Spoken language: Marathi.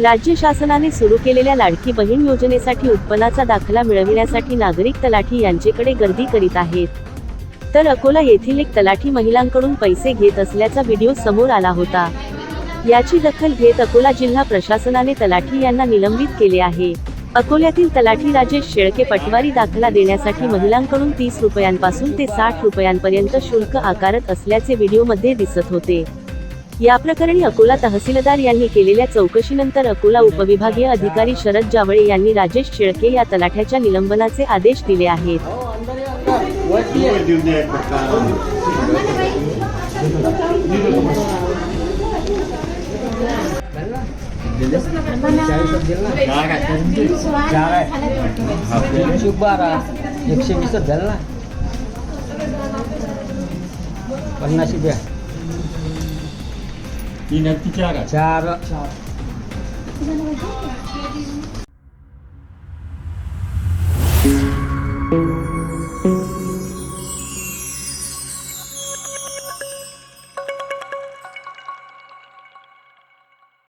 राज्य शासनाने सुरू केलेल्या लाडकी बहीण योजनेसाठी उत्पन्नाचा दाखला मिळविण्यासाठी नागरिक तलाठी यांचेकडे गर्दी करीत आहेत. तर अकोला येथील एक तलाठी महिलांकडून पैसे घेत असल्याचा व्हिडिओ समोर आला होता. याची दखल घेत अकोला जिल्हा प्रशासनाने तलाठी यांना निलंबित केले आहे. अकोल्यातील तलाठी राजेश शेळके पटवारी दाखला देण्यासाठी महिलांकडून तीस रुपयांपासून ते साठ रुपयांपर्यंत शुल्क आकारत असल्याचे व्हिडिओमध्ये दिसत होते. या प्रकरणी अकोला तहसीलदार यांनी केलेल्या चौकशीनंतर अकोला उपविभागीय अधिकारी शरद जावळे यांनी राजेश शेळके या तलाठ्याच्या निलंबनाचे आदेश दिले आहेत. एकशे वीसच झालं ना? पन्नास रुपया. तीन हत्ती चार आहे. चार